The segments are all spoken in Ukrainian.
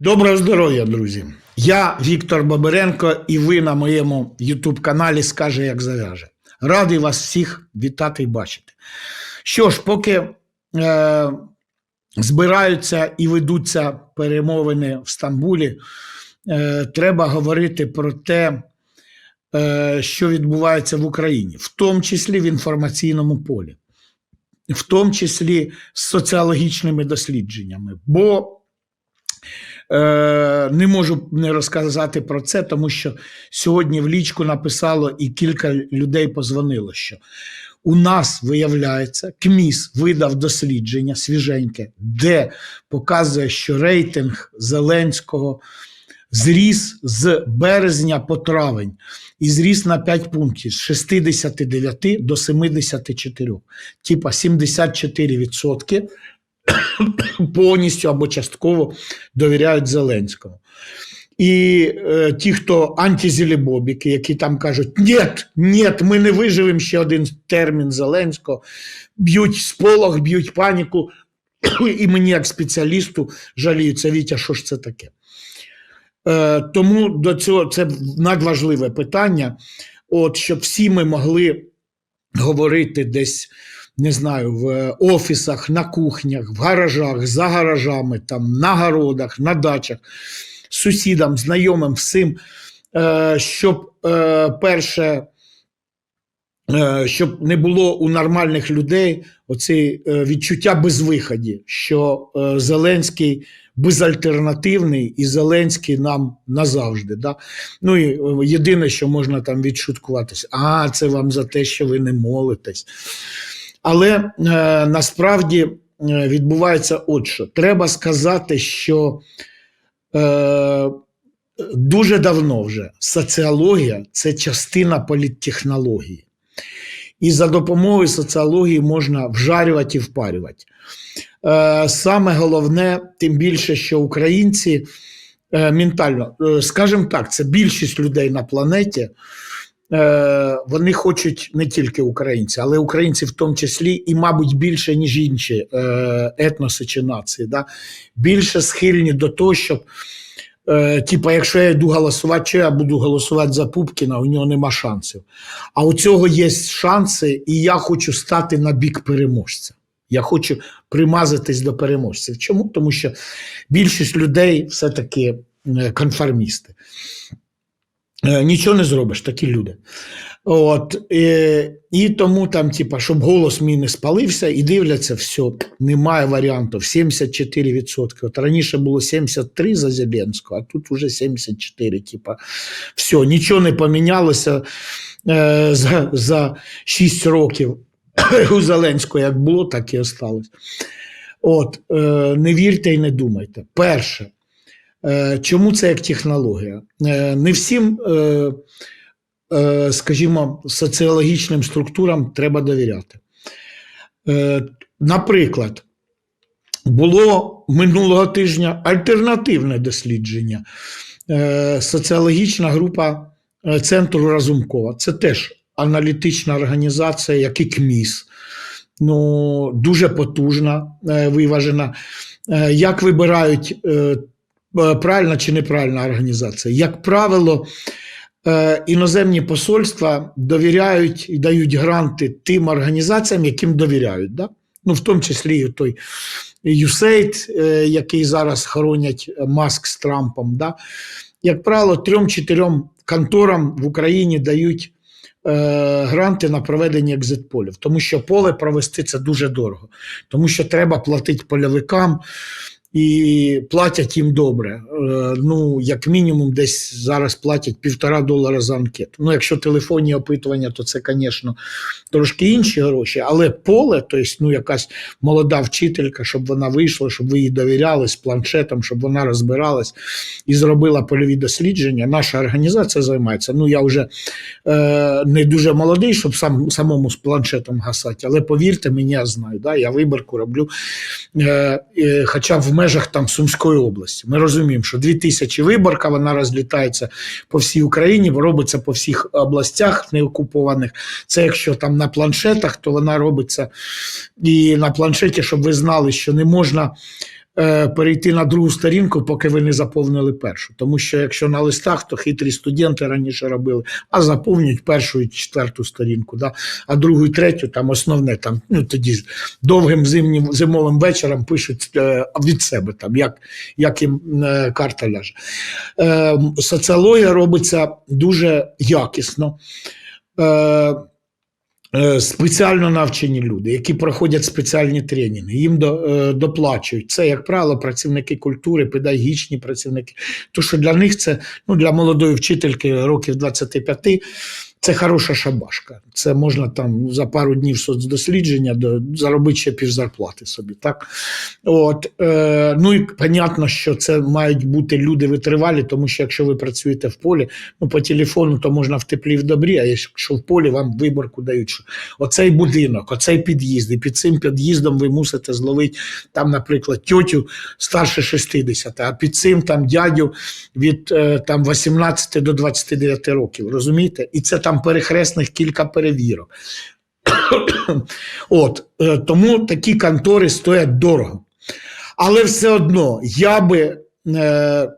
Доброго здоров'я, друзі! Я Віктор Бабиренко, і ви на моєму YouTube-каналі Скаже, як зав'яже. Радий вас всіх вітати і бачити. Що ж, поки е, збираються і ведуться перемовини в Стамбулі, е, треба говорити про те, е, що відбувається в Україні, в тому числі в інформаційному полі, в тому числі з соціологічними дослідженнями. Бо Не можу не розказати про це, тому що сьогодні в лічку написало і кілька людей позвонило, що у нас виявляється, КМІС видав дослідження свіженьке, де показує, що рейтинг Зеленського зріс з березня по травень і зріс на 5 пунктів з 69 до 74. Типа 74% повністю або частково довіряють Зеленському. І е, ті, хто антизелебобіки, які там кажуть, ні, ні, ми не виживемо ще один термін Зеленського, б'ють сполох, б'ють паніку, і мені, як спеціалісту, жаліються, Вітя, що ж це таке. Е, тому до цього це надважливе питання, от, щоб всі ми могли говорити десь не знаю, в офісах, на кухнях, в гаражах, за гаражами, там, на городах, на дачах, сусідам, знайомим, всім, е, щоб е, перше, е, щоб не було у нормальних людей оце відчуття безвиході, що Зеленський безальтернативний і Зеленський нам назавжди. Да? Ну і єдине, що можна там відшуткуватися, а це вам за те, що ви не молитесь. Але е, насправді е, відбувається от що. Треба сказати, що е, дуже давно вже соціологія це частина політтехнології. І за допомогою соціології можна вжарювати і впарювати. Е, саме головне, тим більше, що українці е, ментально, е, скажімо так, це більшість людей на планеті. Е, вони хочуть не тільки українці, але українці в тому числі, і, мабуть, більше, ніж інші е, етноси чи нації, да? більше схильні до того, щоб, е, типа, якщо я йду голосувати, чи я буду голосувати за Пупкіна, у нього нема шансів. А у цього є шанси, і я хочу стати на бік переможця. Я хочу примазатись до переможців. Чому? Тому що більшість людей все-таки конформісти. Е, нічого не зробиш, такі люди. От, І, і тому, там, типа, щоб голос мій не спалився, і дивляться, все, немає варіантів. 74%. От раніше було 73 за Зеленського, а тут вже 74. Типа, все, нічого не помінялося е, за, за 6 років. У Зеленського як було, так і осталось. От, е, Не вірте і не думайте. Перше. Е, чому це як технологія? Е, не всім, е, скажімо, соціологічним структурам треба довіряти. Наприклад, було минулого тижня альтернативне дослідження. Соціологічна група Центру Разумкова. Це теж аналітична організація, як і КМІС. Ну, Дуже потужна, виважена. Як вибирають правильна чи неправильна організація. Як правило, е, іноземні посольства довіряють і дають гранти тим організаціям, яким довіряють. Да? Ну, В тому числі і той е, який зараз хоронять Маск з Трампом. Да? Як правило, трьом-чотирьом конторам в Україні дають гранти на проведення екзитполів, тому що поле провести це дуже дорого, тому що треба платити польовикам і платять їм добре. Е, ну, як мінімум, десь зараз платять півтора долара за анкету. Ну, якщо телефонні опитування, то це, звісно, трошки інші гроші, але поле, тобто, ну, якась молода вчителька, щоб вона вийшла, щоб ви їй довіряли з планшетом, щоб вона розбиралась і зробила польові дослідження. Наша організація займається. Ну, я вже е, не дуже молодий, щоб сам самому з планшетом гасати, але повірте мені, я знаю, да, я виборку роблю. Е, е, Хоча в межах там Сумської області. Ми розуміємо, що 2000 виборка, вона розлітається по всій Україні, робиться по всіх областях неокупованих. Це якщо там на планшетах, то вона робиться і на планшеті, щоб ви знали, що не можна. Е, перейти на другу сторінку, поки ви не заповнили першу. Тому що якщо на листах, то хитрі студенти раніше робили, а заповнюють першу і четверту сторінку, да? а другу і третю там основне там, ну тоді довгим зимнім зимовим вечором пишуть е, від себе, там, як, як їм е, карта ляже. Соціологія робиться дуже якісно. Е, Спеціально навчені люди, які проходять спеціальні тренінги, їм е, доплачують. Це, як правило, працівники культури, педагогічні працівники. Тому що для них це ну, для молодої вчительки років 25 це хороша шабашка. Це можна там за пару днів соцдослідження до, заробити ще півзарплати собі. Так? От, е, ну і понятно, що це мають бути люди витривалі, тому що якщо ви працюєте в полі, ну по телефону то можна в теплі в добрі, а якщо в полі вам виборку дають, оцей будинок, оцей під'їзд, і під цим під'їздом ви мусите зловити там, наприклад, тьотю старше 60, а під цим там дядю від е, там 18 до 29 років. Розумієте? І це там перехресних кілька перевірок. От е, тому такі контори стоять дорого. Але все одно я би е,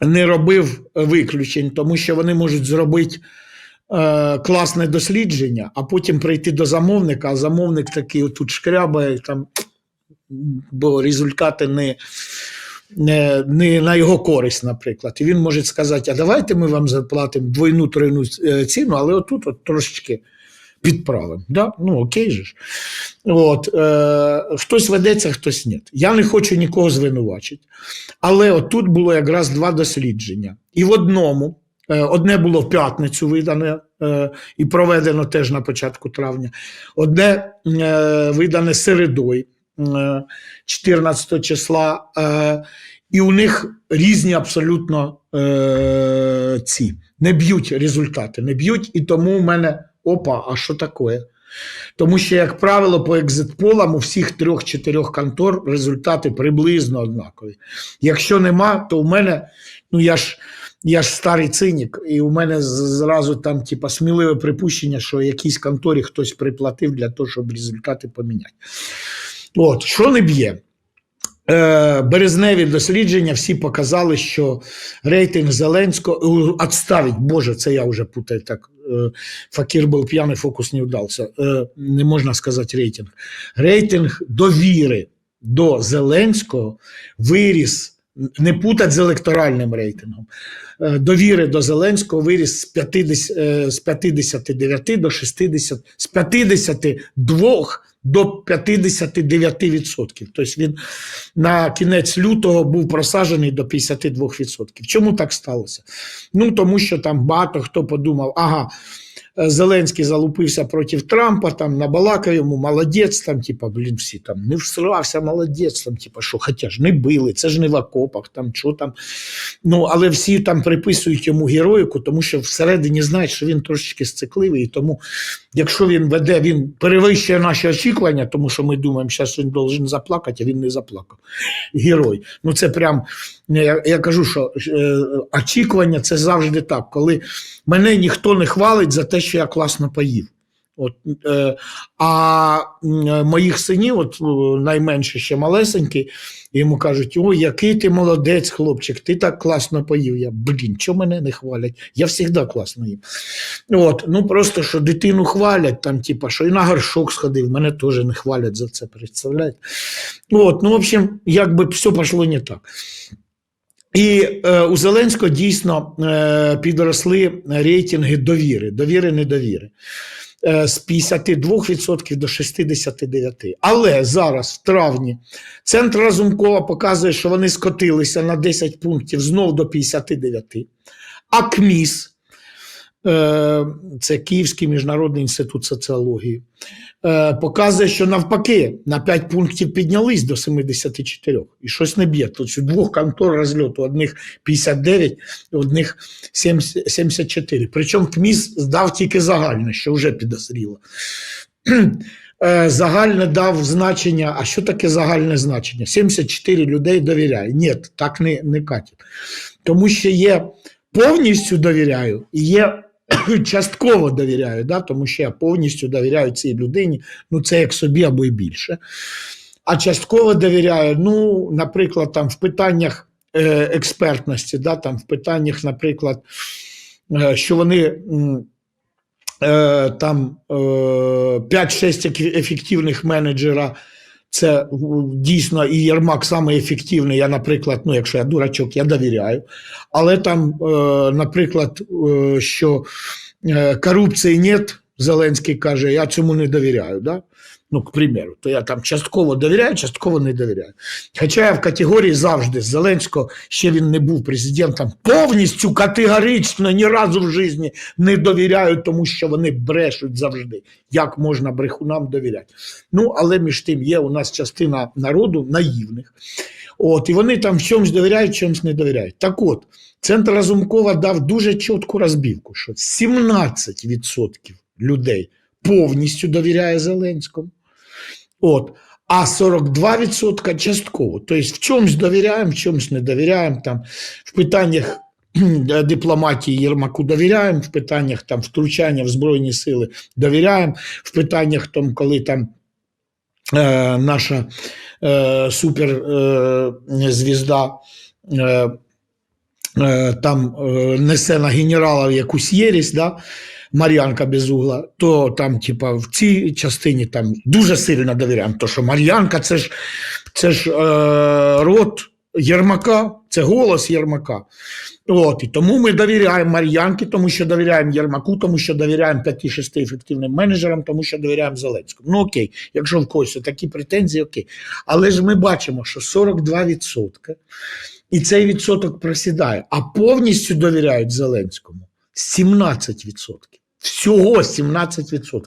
не робив виключень, тому що вони можуть зробити е, класне дослідження, а потім прийти до замовника, а замовник такий отут шкрябає, там, бо результати не, не, на його користь, наприклад. І він може сказати: а давайте ми вам заплатимо двойну тройну е, ціну, але отут от трошечки підправимо. Да? Ну, окей же ж. От, е, хтось ведеться, хтось ні. Я не хочу нікого звинувачити. Але отут було якраз два дослідження. І в одному, е, одне було в п'ятницю видане е, і проведено теж на початку травня, одне видане середою, 14 числа. Е, і у них різні абсолютно е, ці не б'ють результати, не б'ють, і тому у мене опа, а що таке? Тому що, як правило, по екзитполам у всіх трьох-чотирьох контор результати приблизно однакові. Якщо нема, то у мене, ну я ж я ж старий цинік, і у мене зразу там, типа, сміливе припущення, що якійсь конторі хтось приплатив для того, щоб результати поміняти. От, що не б'є? Е, Березневі дослідження всі показали, що рейтинг Зеленського відставить, Боже, це я вже путаю так. е, Факір був п'яний, фокус не вдався. Е, Не можна сказати рейтинг. Рейтинг довіри до Зеленського виріс, не путать з електоральним рейтингом. Е, Довіри до Зеленського виріс з 50, е, з 59 до 60, з 52 до 59%. Тобто він на кінець лютого був просаджений до 52%. Чому так сталося? Ну тому що там багато хто подумав, ага. Е, Зеленський залупився проти Трампа, там набалакав йому, молодець, там, типа, блін, всі там не всрався, молодець, там, типа, що, хоча ж не били, це ж не в окопах, там, що там. Ну, але всі там приписують йому героїку, тому що всередині знають, що він трошечки сцикливий, і тому, якщо він веде, він перевищує наші очікування, тому що ми думаємо, що він должен заплакати, а він не заплакав. Герой. Ну, це прям, я, я кажу, що е, очікування це завжди так, коли мене ніхто не хвалить за те, що я класно поїв. От, е, а моїх синів, от е, найменше ще малесенький, йому кажуть: ой, який ти молодець, хлопчик, ти так класно поїв. Я, блін, чого мене не хвалять? Я завжди класно їм. От, ну просто що дитину хвалять, там, типа, що і на горшок сходив, мене теж не хвалять за це, представляєте? От, ну, в общем, якби все пішло не так. І е, у Зеленського дійсно е, підросли рейтинги довіри, довіри, недовіри. Е, з 52% до 69%. Але зараз, в травні, центр Разумкова показує, що вони скотилися на 10 пунктів знов до 59%. А КМІС, це Київський міжнародний інститут соціології, е, показує, що навпаки на 5 пунктів піднялись до 74. І щось не б'є. Тут двох контор розльоту, одних 59, одних 74. Причому КМІС здав тільки загальне, що вже підозріло. Е, Загальне дав значення. А що таке загальне значення? 74 людей довіряє. Ні, так не, не катить. Тому що є повністю довіряю і є частково довіряю, да? тому що я повністю довіряю цій людині, ну це як собі або й більше. а частково довіряю, ну, наприклад, там в питаннях е, експертності, да, там в питаннях, наприклад, е, що вони е, там е, 5-6 ефективних менеджера. Це дійсно і Єрмак саме ефективний. Я, наприклад, ну, якщо я дурачок, я довіряю. Але там, е, наприклад, е, що е, корупції нет, Зеленський каже, я цьому не довіряю. Да? Ну, к примеру, то я там частково довіряю, частково не довіряю. Хоча я в категорії завжди Зеленського, ще він не був президентом, повністю категорично ні разу в житті не довіряю, тому що вони брешуть завжди. Як можна брехунам довіряти? Ну, але між тим є у нас частина народу наївних. От, і вони там в чомусь довіряють, чомусь не довіряють. Так от, центр Разумкова дав дуже чітку розбівку, що 17% людей повністю довіряє Зеленському. От. А 42% частково. Тобто в чомусь довіряємо, в чомусь не довіряємо. Там, в питаннях дипломатії Єрмаку довіряємо, в питаннях там, втручання в Збройні сили довіряємо, в питаннях, там, коли там е, наша е, суперзвізда е, е, там е, несе на генерала якусь єрість, да? Мар'янка Безугла, то там, типа, в цій частині там дуже сильно довіряємо. То що Мар'янка це ж, це ж е, род Єрмака, це голос Єрмака. От, і тому ми довіряємо Мар'янки, тому що довіряємо Єрмаку, тому що довіряємо 5-6 ефективним менеджерам, тому що довіряємо Зеленському. Ну окей, якщо в когось такі претензії, окей. Але ж ми бачимо, що 42%, і цей відсоток просідає, а повністю довіряють Зеленському 17%. Всього 17%.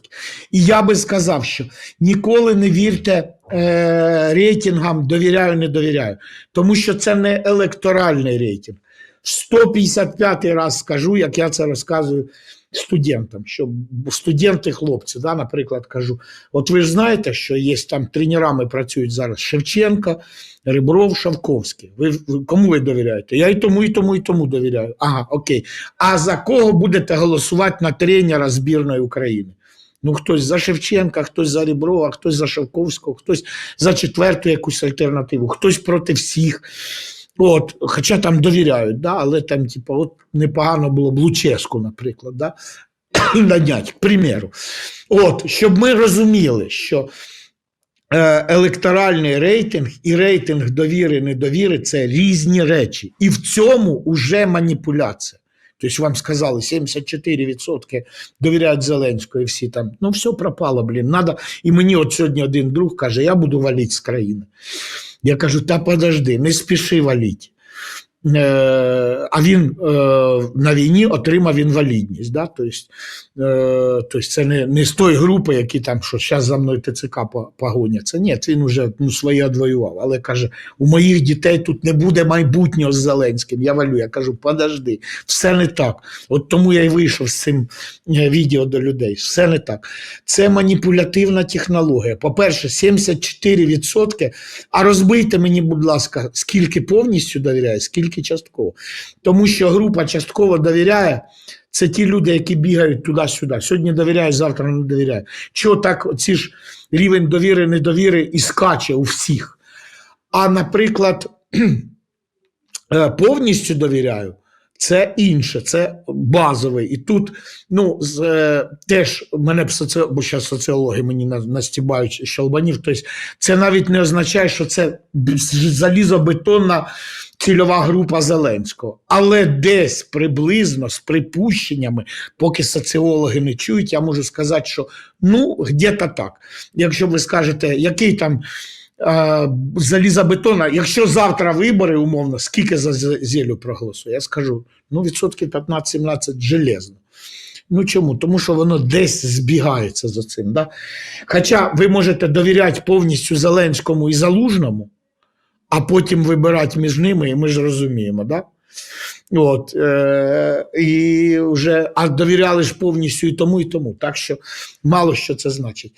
І я би сказав, що ніколи не вірте е, рейтингам довіряю, не довіряю, тому що це не електоральний рейтинг. 155 раз скажу, як я це розказую студентам, що студенти хлопці, да, наприклад, кажу: от ви ж знаєте, що є там тренерами працюють зараз Шевченка, Ребров, Шавковський. Ви, кому ви довіряєте? Я і тому, і тому, і тому довіряю. Ага, окей. А за кого будете голосувати на тренера збірної України? Ну, хтось за Шевченка, хтось за Реброва, хтось за Шавковського, хтось за четверту якусь альтернативу, хтось проти всіх. От, хоча там довіряють, да, але там, типу, от непогано було б Луческу, наприклад, да, надять, к примеру. От, щоб ми розуміли, що е, електоральний рейтинг і рейтинг довіри недовіри це різні речі. І в цьому вже маніпуляція. Тобто вам сказали, 74% довіряють Зеленського, і всі там, ну все пропало, блін. Надо. І мені от сьогодні один друг каже, я буду валити з країни. Я кажу, та подожди, не спіши валити. Е, а він е, на війні отримав інвалідність. Да? Тобто, це не, не з тої групи, які там, що зараз за мною ТЦК погоняться. Ні, він вже ну, своє одвоював. Але каже, у моїх дітей тут не буде майбутнього з Зеленським. Я валю. Я кажу, подожди, все не так. От тому я й вийшов з цим відео до людей. Все не так. Це маніпулятивна технологія. По-перше, 74%. А розбийте мені, будь ласка, скільки повністю довіряє, скільки частково. Тому що група частково довіряє. Це ті люди, які бігають туди-сюди. Сьогодні довіряю, завтра не довіряю. Чого так ці ж рівень довіри, недовіри і скаче у всіх? А, наприклад, е, повністю довіряю. Це інше, це базовий. І тут ну, з, е, теж мене б соці... бо зараз соціологи мені настібають щелбанів. Тобто це навіть не означає, що це залізобетонна цільова група Зеленського. Але десь приблизно з припущеннями, поки соціологи не чують, я можу сказати, що ну, где-то так. Якщо ви скажете, який там е, залізобетона, якщо завтра вибори, умовно, скільки за Зе- зелю проголосує, я скажу, ну, відсотків 15-17 железно. Ну чому? Тому що воно десь збігається за цим. Да? Хоча ви можете довіряти повністю Зеленському і Залужному, а потім вибирати між ними, і ми ж розуміємо, да? От, е, і вже, а довіряли ж повністю і тому, і тому. Так що мало що це значить.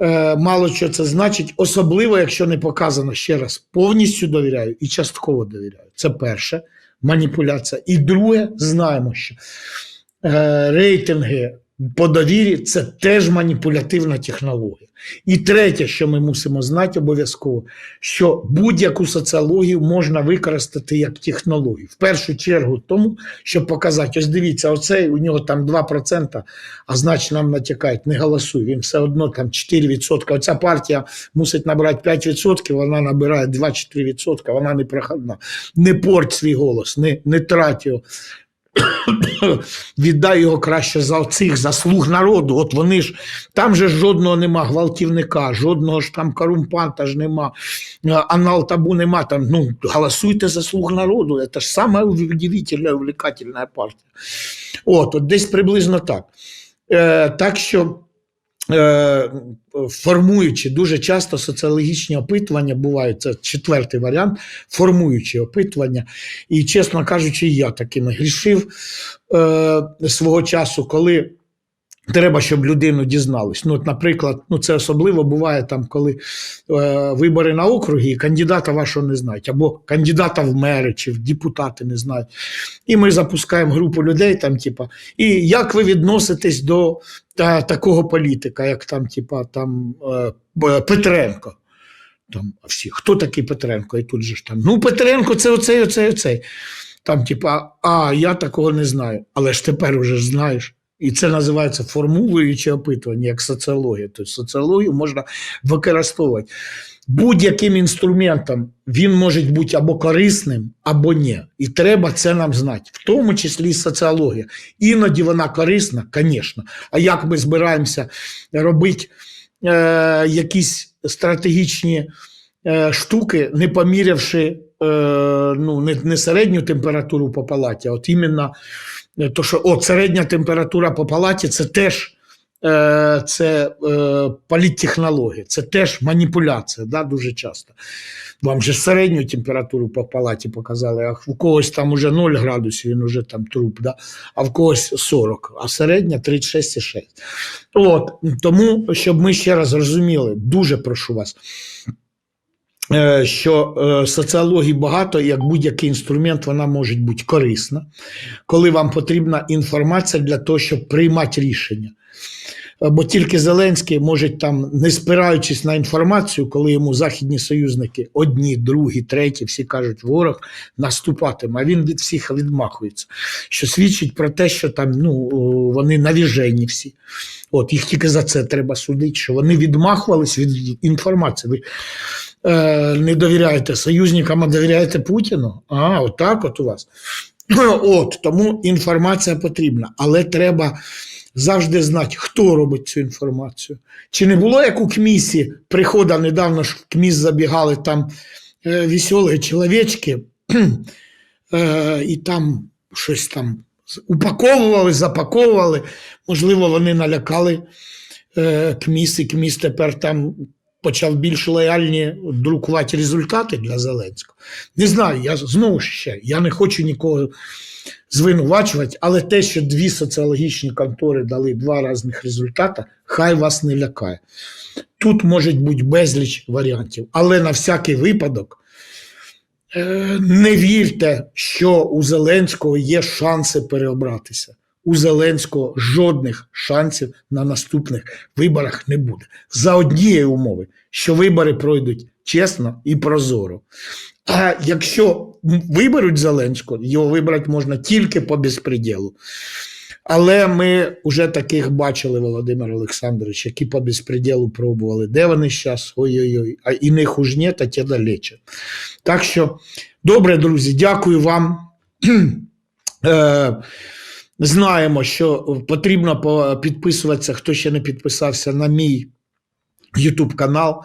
Е, мало що це значить, особливо, якщо не показано ще раз, повністю довіряю і частково довіряю. Це перше маніпуляція. І друге, знаємо, що е, рейтинги по довірі це теж маніпулятивна технологія. І третє, що ми мусимо знати обов'язково, що будь-яку соціологію можна використати як технологію. В першу чергу тому, щоб показати, ось дивіться, оцей у нього там 2%, а значить нам натякають, не голосуй, він все одно там 4%. Оця партія мусить набрати 5%, вона набирає 2-4%, вона не проходна. Не порть свій голос, не, не трать його. Віддай його краще за цих заслуг народу. От вони ж там же жодного нема гвалтівника, жодного ж там корумпанта ж нема, е, анал табу нема. Там ну голосуйте за слуг народу. Це ж саме удивительна, увлекательна партія. От, от десь приблизно так. Е, так що. Е, формуючи дуже часто соціологічні опитування бувають, це четвертий варіант, формуючи опитування. І, чесно кажучи, я такими грішив е, свого часу, коли треба, щоб людину дізнались. Ну, от, наприклад, ну це особливо буває там, коли е, вибори на округі, і кандидата вашого не знають, або кандидата в мери чи в депутати не знають. І ми запускаємо групу людей, там, типа, і як ви відноситесь до та, такого політика, як там, типа, там е, Петренко. Там, всі, хто такий Петренко? І тут же ж там, ну Петренко це оцей, оцей, оцей. Там, типа, а я такого не знаю. Але ж тепер уже знаєш. І це називається формулююче опитування, як соціологія. Тобто соціологію можна використовувати будь-яким інструментом. Він може бути або корисним, або ні. І треба це нам знати, в тому числі і соціологія. Іноді вона корисна, звісно. А як ми збираємося робити е, якісь стратегічні е, штуки, не помірявши е, ну, не, не середню температуру по палаті, а от іменно е, то, що от, середня температура по палаті це теж це е, політтехнологія, це теж маніпуляція да, дуже часто. Вам же середню температуру по палаті показали, а у когось там уже 0 градусів, він уже там труп, да? а в когось 40, а середня 36,6. От, тому, щоб ми ще раз розуміли, дуже прошу вас, що е, соціології багато, як будь-який інструмент, вона може бути корисна, коли вам потрібна інформація для того, щоб приймати рішення. Е, Бо тільки Зеленський може там, не спираючись на інформацію, коли йому західні союзники одні, другі, треті, всі кажуть, ворог наступатиме, а він від всіх відмахується, що свідчить про те, що там ну, вони навіжені всі. От їх тільки за це треба судити, що вони відмахувались від інформації. Е, не довіряєте союзникам, а довіряєте Путіну? А, отак от у вас. От тому інформація потрібна, але треба завжди знати, хто робить цю інформацію. Чи не було як у КМІСі прихода недавно ж в КМІС забігали там е, веселі чоловічки, е, і там щось там упаковували, запаковували. Можливо, вони налякали е, КМІС, і КМІС тепер там почав більш лояльні друкувати результати для Зеленського. Не знаю, я знову ще, я не хочу нікого звинувачувати, але те, що дві соціологічні контори дали два різних результати, хай вас не лякає. Тут може бути безліч варіантів, але на всякий випадок е, не вірте, що у Зеленського є шанси переобратися. У Зеленського жодних шансів на наступних виборах не буде. За однієї умови, що вибори пройдуть чесно і прозоро. А якщо виберуть Зеленського, його вибрати можна тільки по безпреділу. Але ми вже таких бачили, Володимир Олександрович, які по безпреділу пробували. Де вони зараз? Ой-ой-ой, а і не хужнє, та ті далече. Так що, добре, друзі, дякую вам. Знаємо, що потрібно підписуватися, хто ще не підписався на мій YouTube канал.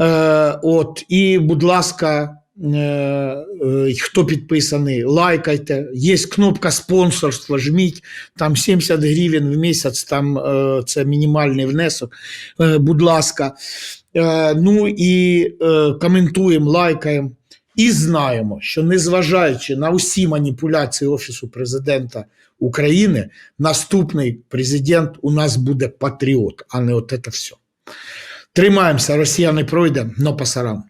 Е, от, і, будь ласка, е, е, хто підписаний, лайкайте. Є кнопка спонсорства, жміть, там 70 гривень в місяць, там е, це мінімальний внесок. Е, будь ласка. Е, ну і е, коментуємо, лайкаємо. І знаємо, що незважаючи на усі маніпуляції Офісу президента України, наступний президент у нас буде патріот, а не от це все. Тримаємося, Росія не пройде, но пасарам.